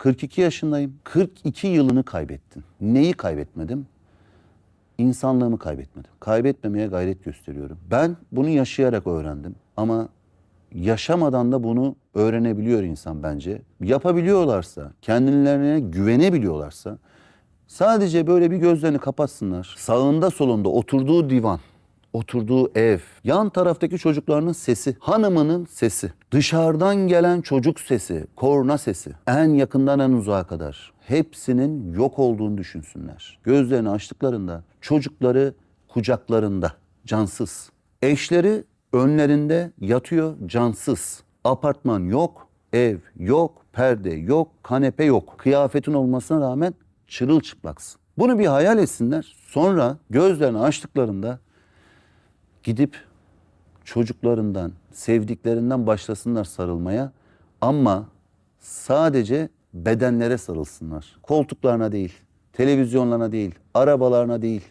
42 yaşındayım. 42 yılını kaybettin. Neyi kaybetmedim? İnsanlığımı kaybetmedim. Kaybetmemeye gayret gösteriyorum. Ben bunu yaşayarak öğrendim. Ama yaşamadan da bunu öğrenebiliyor insan bence. Yapabiliyorlarsa, kendilerine güvenebiliyorlarsa sadece böyle bir gözlerini kapatsınlar. Sağında solunda oturduğu divan, oturduğu ev, yan taraftaki çocuklarının sesi, hanımının sesi, dışarıdan gelen çocuk sesi, korna sesi, en yakından en uzağa kadar hepsinin yok olduğunu düşünsünler. Gözlerini açtıklarında çocukları kucaklarında, cansız. Eşleri önlerinde yatıyor, cansız. Apartman yok, ev yok, perde yok, kanepe yok. Kıyafetin olmasına rağmen çırılçıplaksın. Bunu bir hayal etsinler. Sonra gözlerini açtıklarında gidip çocuklarından, sevdiklerinden başlasınlar sarılmaya ama sadece bedenlere sarılsınlar. Koltuklarına değil, televizyonlarına değil, arabalarına değil,